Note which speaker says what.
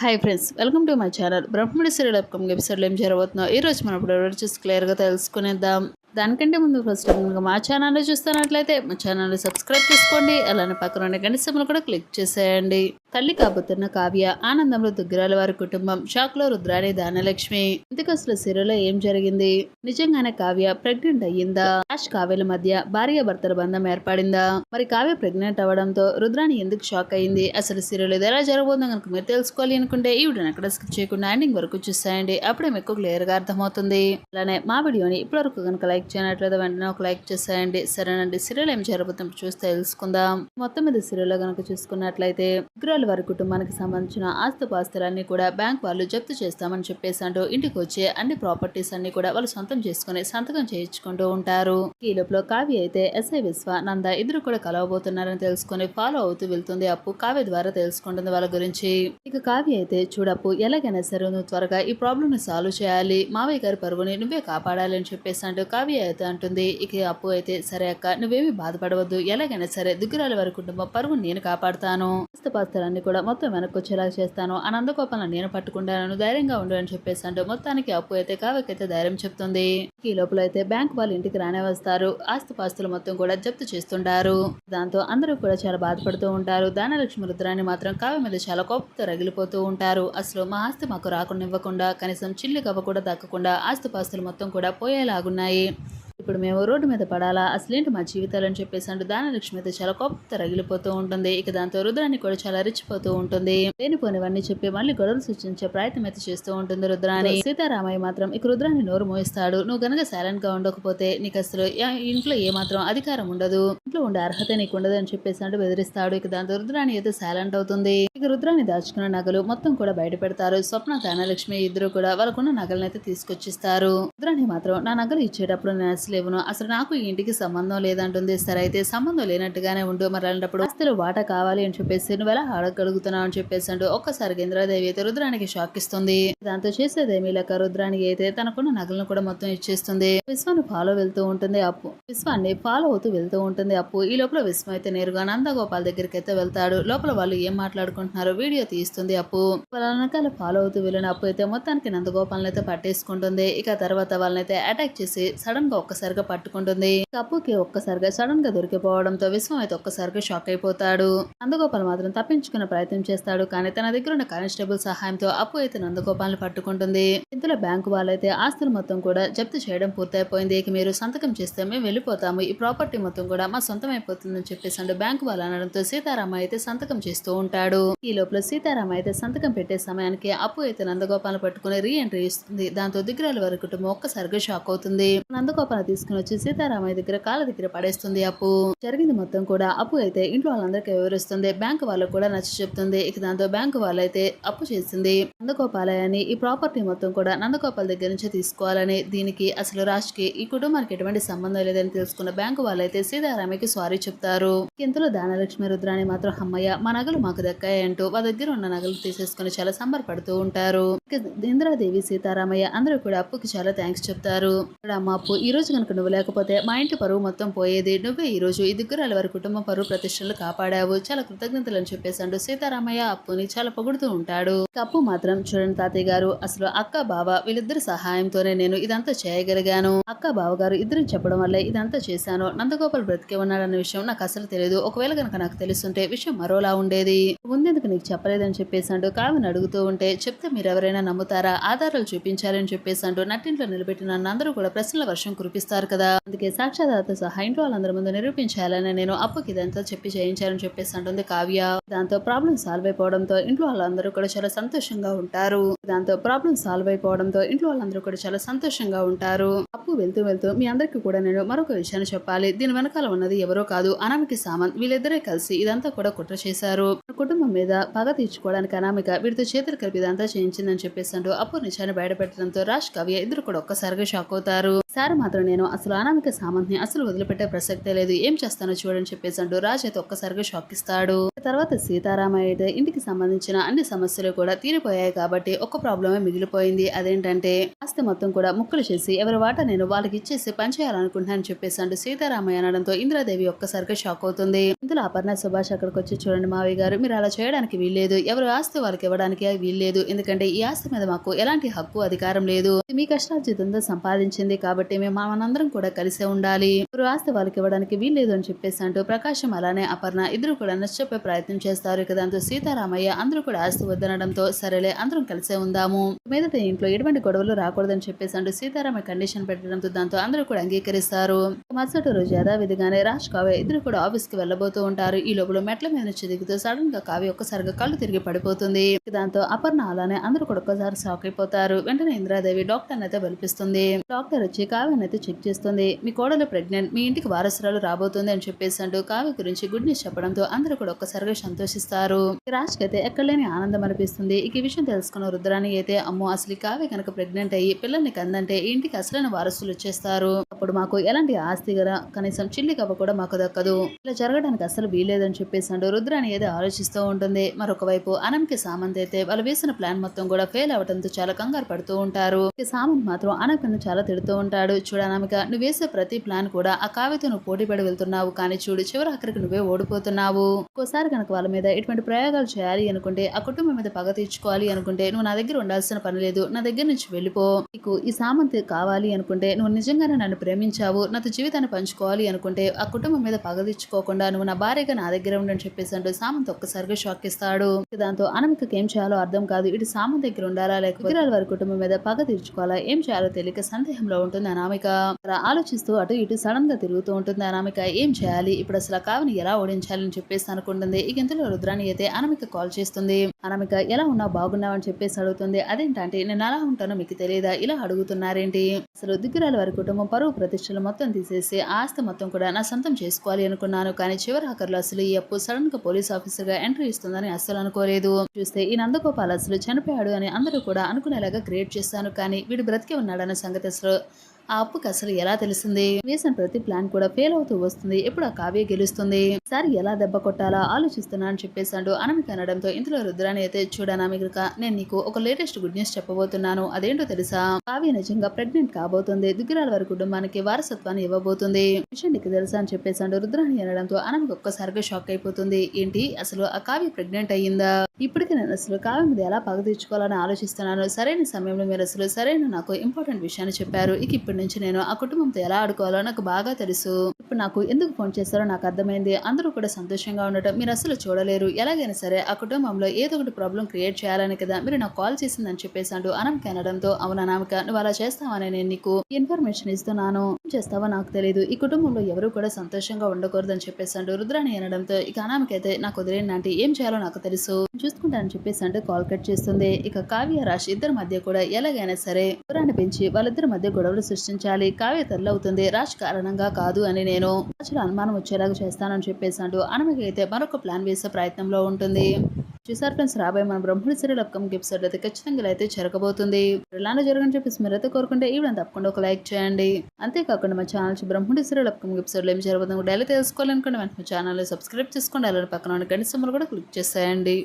Speaker 1: Hi friends welcome to my channel బ్రహ్మడి serial upcoming ఎపిసోడ్లో ఏం జరగబోతుందో ఈరోజు మనం ఇప్పుడు ఎవరు చూసి క్లియర్గా తెలుసుకునేద్దాం. దానికంటే ముందు ఫస్ట్ కనుక మా ఛానల్ చూస్తున్నట్లయితే మా ఛానల్ సబ్స్క్రైబ్ చేసుకోండి. అలానే పక్కన ఉన్న గంట కూడా క్లిక్ చేసేయండి. తల్లి కాబోతున్న కావ్య ఆనందంలో దుగ్గరాల వారి కుటుంబం షాక్లో రుద్రాణి దానలక్ష్మి ఇంతకు అసలు సిరలో ఏం జరిగింది? నిజంగానే కావ్య ప్రెగ్నెంట్ అయ్యిందా? ఆష్ కావ్యల మధ్య భార్య భర్తల బంధం ఏర్పడిందా? మరి కావ్య ప్రెగ్నెంట్ అవ్వడంతో రుద్రాణి ఎందుకు షాక్ అయ్యింది? అసలు సిరలో ఇది ఎలా జరగబోతుందో కనుక మీరు తెలుసుకోవాలి అనుకుంటే ఈ వీడియోని అక్కడ స్కిప్ చేయకుండా ఎండింగ్ వరకు చూసేయండి. అప్పుడే మీకు క్లియర్గా అర్థమవుతుంది. అలానే మా వీడియోని ఇప్పటివరకు కనుక లైక్ చేయనట్లయితే వెంటనే ఒక లైక్ చేసేయండి. సరేనండి. సీరియల్ ఏం జరగబోతుందో చూస్తే తెలుసుకుందాం. మొత్తం మీద సీరియల్ కనుక చూసుకున్నట్లయితే ఉగ్రాల వారి కుటుంబానికి సంబంధించిన ఆస్తుపాస్తులన్నీ కూడా బ్యాంక్ వాళ్ళు జప్తు చేస్తామని చెప్పేసి అంటూ ఇంటికి వచ్చే అన్ని ప్రాపర్టీస్ అన్ని కూడా వాళ్ళు సొంతం చేసుకుని సంతకం చేయించుకుంటూ ఉంటారు. ఈ లోపల కావ్య అయితే ఎస్ఐ విశ్వ నంద ఇద్దరు కూడా కలవబోతున్నారని తెలుసుకుని ఫాలో అవుతూ వెళ్తుంది అప్పు కావ్య ద్వారా తెలుసుకుంటుంది వాళ్ళ గురించి. ఇక కావ్య అయితే చూడప్పు ఎలాగైనా సరే నువ్వు త్వరగా ఈ ప్రాబ్లమ్ని సాల్వ్ చేయాలి. మావయ్య గారి పరువుని నువ్వే కాపాడాలి అని చెప్పేసి అంటూ కావ్య అయితే అంటుంది. ఇక అప్పు అయితే సరే అక్క నువ్వేమి బాధపడవద్దు. ఎలాగైనా సరే దిగ్గురాల వారి కుటుంబం పరువుని నేను కాపాడుతాను. ఆస్తుపాస్తులన్నీ కూడా మొత్తం వెనక్కొచ్చేలా చేస్తాను. అనందకోపాలను నేను పట్టుకుంటాను ధైర్యంగా ఉండు అని చెప్పేసి అంటూ మొత్తానికి అప్పు అయితే కావకైతే ధైర్యం చెప్తుంది. ఈ లోపల అయితే బ్యాంక్ వాళ్ళు ఇంటికి రానే వస్తారు. ఆస్తుపాస్తులు మొత్తం కూడా జప్తు చేస్తుంటారు. దాంతో అందరూ కూడా చాలా బాధపడుతూ ఉంటారు. దానలక్ష్మి రుద్రాన్ని మాత్రం కావ్య మీద చాలా కోపంతో రగిలిపోతూ ఉంటారు. అసలు మా ఆస్తి మాకు రాకుండా ఇవ్వకుండా కనీసం చిల్లి కవ్వ కూడా దక్కకుండా ఆస్తుపాస్తులు మొత్తం కూడా పోయేలాగున్నాయి. ఇప్పుడు మేము రోడ్డు మీద పడాలా? అసలేంటి మా జీవితాలు అని చెప్పేసి అంటూ దానలక్ష్మి అయితే చాలా కోపంతో రగిలిపోతూ ఉంటుంది. ఇక దాంతో రుద్రాన్ని కూడా చాలా రెచ్చిపోతూ ఉంటుంది. లేనిపోనివన్నీ చెప్పి మళ్ళీ గొడవలు సృష్టించే ప్రయత్నం అయితే చేస్తూ ఉంటుంది రుద్రాని సీతారామయ్య మాత్రం ఇక రుద్రాన్ని నోరు మోయిస్తాడు. నువ్వు గనక సైలెంట్గా ఉండకపోతే నీకు అసలు ఇంట్లో ఏ మాత్రం అధికారం ఉండదు. ఇంట్లో ఉండే అర్హత నీకు ఉండదు అని చెప్పేసి అంటూ బెదిరిస్తాడు. ఇక దాంతో రుద్రాని అయితే సైలెంట్ అవుతుంది. ఇక రుద్రాన్ని దాచుకున్న నగలు మొత్తం కూడా బయట పెడతారు. స్వప్న ధనలక్ష్మి ఇద్దరు కూడా వాళ్ళకున్న నగలను అయితే తీసుకొచ్చిస్తారు. రుద్రాన్ని మాత్రం నా నగలు ఇచ్చేటప్పుడు నేను అసలు అసలు నాకు ఈ ఇంటికి సంబంధం లేదంటుంది. సరే అయితే సంబంధం లేనట్టుగానే ఉండు. మరి అలాంటప్పుడు ఆస్తులు కావాలి అని చెప్పేసి నువ్వు ఎలా అడగలుగుతున్నావు అని చెప్పేసి అంటూ ఒక్కసారి ఇంద్రాదేవి అయితే రుద్రానికి షాక్ ఇస్తుంది. దాంతో చేసేదేమీ లేక రుద్రానికి అయితే తనకున్న నగలను కూడా మొత్తం ఇచ్చేస్తుంది. విశ్వాన్ని ఫాలో వెళ్తూ ఉంటుంది అప్పు. విశ్వాన్ని ఫాలో అవుతూ వెళ్తూ ఉంటుంది అప్పు. ఈ లోపల విశ్వం అయితే నేరుగా నందగోపాల్ దగ్గరికి అయితే వెళ్తాడు. లోపల వాళ్ళు ఏం అనుకుంటున్నారు వీడియో తీస్తుంది అప్పు. వాళ్ళ ఫాలో అవుతూ వెళ్ళిన అప్పు అయితే మొత్తానికి నందగోపాలను అయితే పట్టేసుకుంటుంది. ఇక తర్వాత వాళ్ళనైతే అటాక్ చేసి సడన్గా ఒక్కసారిగా పట్టుకుంటుంది. అప్పుకి ఒక్కసారిగా సడన్గా దొరికిపోవడంతో విశ్వం అయితే ఒక్కసారిగా షాక్ అయిపోతాడు. నందగోపాల్ మాత్రం తప్పించుకునే ప్రయత్నం చేస్తాడు. కానీ తన దగ్గర ఉన్న కానిస్టేబుల్ సహాయంతో అప్పు అయితే నందగోపాల్ని పట్టుకుంటుంది. ఇందులో బ్యాంకు వాళ్ళైతే ఆస్తులు మొత్తం కూడా జప్తు చేయడం పూర్తయిపోయింది. ఇక మీరు సంతకం చేస్తే మేము వెళ్ళిపోతాము. ఈ ప్రాపర్టీ మొత్తం కూడా మా సొంతం అయిపోతుందని చెప్పేసి బ్యాంకు వాళ్ళు అనడంతో సీతారామ అయితే సంతకం చేస్తూ ఉంటాడు. ఈ లోపల సీతారామ అయితే సంతకం పెట్టే సమయానికి అప్పు అయితే నందగోపాలను పట్టుకుని రీ ఎంట్రీ ఇస్తుంది. దాంతో దిగ్గరాల వారి కుటుంబం ఒక్కసారిగా షాక్ అవుతుంది. నందగోపాలను తీసుకుని వచ్చి సీతారామయ్య దగ్గర కాళ్ళ దగ్గర పడేస్తుంది అప్పు. జరిగింది మొత్తం కూడా అప్పు అయితే ఇంట్లో వాళ్ళందరికీ వివరిస్తుంది. బ్యాంకు వాళ్ళకు కూడా నచ్చ చెప్తుంది. ఇక దాంతో బ్యాంకు వాళ్ళైతే అప్పు చేసింది. నందగోపాలయని ఈ ప్రాపర్టీ మొత్తం కూడా నందగోపాల్ దగ్గర నుంచి తీసుకోవాలని దీనికి అసలు రాజ్కి ఈ కుటుంబానికి ఎటువంటి సంబంధం లేదని తెలుసుకున్న బ్యాంకు వాళ్ళైతే సీతారామయ్యకి సారీ చెప్తారు. ఇంతలో దానలక్ష్మి రుద్రాని మాత్రం అమ్మయ్య మా నగలు మాకు దక్కాయి అంటూ వాళ్ళ దగ్గర ఉన్న నగలు తీసేసుకుని చాలా సంబరపడుతూ ఉంటారు. ఇంద్రాదేవి సీతారామయ్య అందరూ కూడా అప్పుకి చాలా థ్యాంక్స్ చెప్తారు. అమ్మ అప్పు ఈ రోజు కనుక నువ్వు లేకపోతే మా ఇంటి పరువు మొత్తం పోయేది. నువ్వే ఈ రోజు ఈ దిగ్గురాల వారి కుటుంబ పరువు ప్రతిష్టలు కాపాడావు. చాలా కృతజ్ఞతలు అని చెప్పేసాడు సీతారామయ్య అప్పుని చాలా పొగుడుతూ ఉంటాడు. అప్పు మాత్రం చూడండి తాతయ్య గారు అసలు అక్క బావ వీళ్ళిద్దరి సహాయంతోనే నేను ఇదంతా చేయగలిగాను. అక్క బావ గారు ఇద్దరు చెప్పడం వల్లే ఇదంతా చేశాను. నందగోపాల్ బ్రతికే ఉన్నాడన్న విషయం నాకు అసలు తెలియదు ఒకవేళ కనుక నాకు తెలుసుంటే విషయం మరోలా ఉండేది. ముందెందుకు నీకు చెప్పలేదని చెప్పేసి అంటూ కావిని అడుగుతూ ఉంటే చెప్తే మీరు ఎవరైనా నమ్ముతారా? ఆధారాలు చూపించాలని చెప్పేసి అంటూ నట్టింట్లో నిలబెట్టిన నన్ను అందరూ కూడా ప్రశ్నల వర్షం కురిపిస్తారు కదా. అందుకే సాక్షాధారత సహా ఇంట్లో వాళ్ళందరి ముందు నిరూపించాలని నేను అప్పుకి ఇదంతా చెప్పి చేయించాలని చెప్పేసి అంటుంది కావ్య. దాంతో ప్రాబ్లం సాల్వ్ అయిపోవడంతో ఇంట్లో వాళ్ళందరూ కూడా చాలా సంతోషంగా ఉంటారు. దాంతో ప్రాబ్లం సాల్వ్ అయిపోవడంతో ఇంట్లో వాళ్ళందరూ కూడా చాలా సంతోషంగా ఉంటారు. అప్పు వెళ్తూ వెళ్తూ మీ అందరికీ కూడా నేను మరొక విషయాన్ని చెప్పాలి. దీని వెనకాల ఉన్నది ఎవరో కాదు అనామికి సామంత్. వీళ్ళిద్దరే కలిసి ఇదంతా కూడా కుట్ర చేశారు. కుటుంబం మీద పగ తీర్చుకోవడానికి అనామిక వీడితో చేతులు కలిపి ఇదంతా చేయించిందని చెప్పేసి అంటూ అప్పు నిజాన్ని బయటపెట్టడంతో రాజ్ కవ్య ఇద్దరు కూడా ఒక్కసారిగా షాక్ అవుతారు. సార్ మాత్రం నేను అసలు అనామిక సామంత్ని అసలు వదిలిపెట్టే ప్రసక్తే లేదు. ఏం చేస్తానో చూడని చెప్పేసి అంటూ రాజ్ అయితే ఒక్కసారిగా షాక్ ఇస్తాడు. తర్వాత సీతారామయ్య అయితే ఇంటికి సంబంధించిన అన్ని సమస్యలు కూడా తీరిపోయాయి కాబట్టి ఒక్క ప్రాబ్లమే మిగిలిపోయింది. అదేంటంటే ఆస్తి మొత్తం కూడా ముక్కలు చేసి ఎవరి వాట నేను వాళ్ళకి ఇచ్చేసి పనిచేయాలనుకుంటున్నాను చెప్పేసి అంటూ సీతారామయ్య అనడంతో ఇంద్రాదేవి ఒక్కసారిగా షాక్ అవుతుంది. ఇందులో అపర్ణ సుభాష్ అక్కడికి వచ్చి చూడండి మావయ్య గారు మీరు అలా చేయడానికి వీల్లేదు. ఎవరి ఆస్తి వాళ్ళకి ఇవ్వడానికి వీల్లేదు. ఎందుకంటే ఈ ఆస్తి మీద మాకు ఎలాంటి హక్కు అధికారం లేదు. మీ కష్టార్జితంతో సంపాదించింది కాబట్టి మేము మనందరం కూడా కలిసే ఉండాలి. ఎవరు ఆస్తి వాళ్ళకి ఇవ్వడానికి వీల్లేదు అని చెప్పేసి అంటూ ప్రకాశం అలానే అపర్ణ ఇద్దరు కూడా నచ్చచెప్పే ప్రయత్నం చేస్తారు. ఇక దాంతో సీతారామయ్య అందరూ కూడా ఆస్తి వద్దనడంతో సరేలే అందరం కలిసే ఉందాము. మీదట ఇంట్లో ఎటువంటి గొడవలు రాకూడదని చెప్పేసి అంటూ సీతారామయ్య కండిషన్ పెట్టడంతో దాంతో అందరూ కూడా అంగీకరిస్తారు. మరుసటి రోజు యథావిధిగానే రాజ్ కావ్య ఇద్దరు కూడా ఆఫీస్కి వెళ్ళబోతూ ఉంటారు. ఈ లోపల మెట్ల మీద నుంచి దిగుతూ సడన్గా కావ్య ఒక్కసారిగా కళ్ళు తిరిగి పడిపోతుంది. దాంతో అపర్ణ అలానే అందరూ కూడా ఒక్కసారి షాక్ అయిపోతారు. వెంటనే ఇంద్రాదేవి డాక్టర్ అయితే పిలిపిస్తుంది డాక్టర్ వచ్చి కావ్యని అయితే చెక్ చేస్తుంది. మీ కోడలు ప్రెగ్నెంట్ మీ ఇంటికి వారసురాలు రాబోతుంది అని చెప్పేసి అంటూ కావ్య గురించి గుడ్ న్యూస్ చెప్పడంతో అందరూ కూడా ఒక్కసారిగా సంతోషిస్తారు. రాజ్కి అయితే ఎక్కడలేని ఆనందం అనిపిస్తుంది. ఇక ఈ విషయం తెలుసుకున్న రుద్రాని అయితే అమ్మో అసలు కావ్య కనుక ప్రెగ్నెంట్ అయ్యి పిల్లల్ని కందంటే ఇంటికి అసలైన వారసులు వచ్చేస్తారు. అప్పుడు మాకు ఎలాంటి ఆస్తి గల కనీసం చిల్లి కవ్వ కూడా మాకు దక్కదు. ఇలా జరగడానికి అసలు వీలేదని చెప్పేసి అంటూ రుద్రాని ఏదో ఆలోచిస్తూ ఉంటుంది. మరొక వైపు అనంకి సామంత్ అయితే వాళ్ళు వేసిన ప్లాన్ మొత్తం కూడా ఫెయిల్ అవడంతో చాలా కంగారు పడుతూ ఉంటారు. సామంత్ మాత్రం అనంకను చాలా తిడుతూ ఉంటారు. అంటాడు. అనామిక నువ్వు వేసే ప్రతి ప్లాన్ కూడా ఆ కావ్యతో నువ్వు పోటీ పడి వెళ్తున్నావు. కానీ చూడు చివరి అక్కడికి నువ్వే ఓడిపోతున్నావు. ఒక్కోసారి కనుక వాళ్ళ మీద ఇటువంటి ప్రయోగాలు చేయాలి అనుకుంటే ఆ కుటుంబం మీద పగ తీర్చుకోవాలి అనుకుంటే నువ్వు నా దగ్గర ఉండాల్సిన పని లేదు. నా దగ్గర నుంచి వెళ్ళిపో. నీకు ఈ సామంతి కావాలి అనుకుంటే నువ్వు నిజంగానే నన్ను ప్రేమించావు. నాతో జీవితాన్ని పంచుకోవాలి అనుకుంటే ఆ కుటుంబం మీద పగ తీర్చుకోకుండా నువ్వు నా భార్యగా నా దగ్గర ఉండని చెప్పేసి అంటూ సామంత్ ఒక్కసారిగా షాక్ ఇస్తాడు. దాంతో అనమికకి ఏం చేయాలో అర్థం కాదు. ఇటు సామంత్ దగ్గర ఉండాలా? లేకపోతే వారి కుటుంబం మీద పగ తీర్చుకోవాలా? ఏం చేయాలో తెలియక సందేహంలో ఉంటుంది అనామిక ఆలోచిస్తూ అటు ఇటు సడన్గా తిరుగుతూ ఉంటుంది. అనామిక ఏం చేయాలి? ఇప్పుడు అసలు కావిని ఎలా ఓడించాలని చెప్పేసి అనుకుంటుంది. ఇక ఇంతలో రుద్రాన్ని అయితే అనామిక కాల్ చేస్తుంది. అనామిక ఎలా ఉన్నా బాగున్నావు అని చెప్పేసి అడుగుతుంది. అదేంటంటే నేను అలా ఉంటానో మీకు తెలియదా? ఇలా అడుగుతున్నారేంటి? అసలు దిగ్గురాల వారి కుటుంబం పరువు ప్రతిష్టలు మొత్తం తీసేసి ఆస్తి మొత్తం కూడా నా సొంతం చేసుకోవాలి అనుకున్నాను. కానీ చివరి ఆఖరిలో అసలు ఈ అప్పు సడన్గా పోలీస్ ఆఫీసర్గా ఎంట్రీ ఇస్తుందని అస్సలు అనుకోలేదు. చూస్తే ఈ నందగోపాల్ అసలు చనిపోయాడు అని అందరూ కూడా అనుకునేలాగా క్రియేట్ చేశాను. కానీ వీడు బ్రతికే ఉన్నాడన్న సంగతి అసలు ఆ అప్పుకి అసలు ఎలా తెలిసింది? వేసిన ప్రతి ప్లాన్ కూడా ఫెయిల్ అవుతూ వస్తుంది. ఎప్పుడు ఆ కావ్య గెలుస్తుంది? సార్ ఎలా దెబ్బ కొట్టాలా? ఆలోచిస్తున్నా అని చెప్పేశాడు అనమిక అనడంతో ఇంతలో రుద్రాని అయితే చూడనామిక నేను నీకు ఒక లేటెస్ట్ గుడ్ న్యూస్ చెప్పబోతున్నాను. అదేంటో తెలుసా? కావ్య నిజంగా ప్రెగ్నెంట్ కాబోతుంది. దుగ్గిరాల వారి కుటుంబానికి వారసత్వాన్ని ఇవ్వబోతుంది. విషయం నీకు తెలుసా అని చెప్పేశాడు రుద్రాని అనడంతో అనమిక ఒక్కసారిగా షాక్ అయిపోతుంది. ఏంటి? అసలు ఆ కావ్య ప్రెగ్నెంట్ అయ్యిందా? ఇప్పటికి నేను అసలు కావ్య మీద ఎలా పగ తీర్చుకోవాలని ఆలోచిస్తున్నాను? సరైన సమయంలో మీరు అసలు సరైన నాకు ఇంపార్టెంట్ విషయాన్ని చెప్పారు. ఇక చిన్నప్పటి నుంచి నేను ఆ కుటుంబంతో ఎలా ఆడుకోవాలో నాకు బాగా తెలుసు. ఇప్పుడు నాకు ఎందుకు ఫోన్ చేస్తారో నాకు అర్థమైంది. అందరూ కూడా సంతోషంగా ఉండటం. మీరు అసలు చూడలేరు. ఎలాగైనా సరే ఆ కుటుంబంలో ఏదో ఒకటి ప్రాబ్లం క్రియేట్ చేయాలని కదా మీరు నాకు కాల్ చేసిందని చెప్పేసి అంటూ అనామిక అనడంతో అవును అనామిక నువ్వు అలా చేస్తావని నేను నీకు ఇన్ఫర్మేషన్ ఇస్తున్నాను. ఏం చేస్తావో నాకు తెలియదు ఈ కుటుంబంలో ఎవరు కూడా సంతోషంగా ఉండకూడదని చెప్పేసి అంటూ రుద్రాని అనడంతో ఇక అనామిక అయితే నాకు వదిలేండి అంటే ఏం చేయాలో నాకు తెలుసు. చూసుకుంటానని చెప్పేసి అంటే కాల్ కట్ చేస్తుంది. ఇక కావ్య రాశి ఇద్దరి మధ్య కూడా ఎలాగైనా సరే దూరాన్ని పెంచి వాళ్ళిద్దరి మధ్య గొడవలు సృష్టి ప్రశ్నించాలి. కావ్య తల్లవుతుంది. రాజ్ కారణంగా కాదు అని నేను రాజుల అనుమానం వచ్చేలాగా చేస్తానని చెప్పేసి అంటూ అయితే మరొక ప్లాన్ వేసే ప్రయత్నంలో ఉంటుంది. చూసారు ఫ్రెండ్స్ రాబోయే మన బ్రహ్మడి సీరియల్ అప్కమింగ్ ఎపిసోడ్ అయితే ఖచ్చితంగా అయితే జరగబోతుంది. ఇలానే జరగని చెప్పేసి మీరైతే కోరుకుంటే ఈ తప్పకుండా ఒక లైక్ చేయండి. అంతేకాకుండా మా ఛానల్ బ్రహ్మడి సీరియల్ అప్కమింగ్ ఎపిసోడ్లో ఏం జరగబోతుందో డైలీ తెలుసుకోవాలనుకుంటే వెంటనే ఛానల్ సబ్స్క్రైబ్ చేసుకోండి. అలానే పక్కన ఉన్న గంట కూడా క్లిక్ చేసేయండి.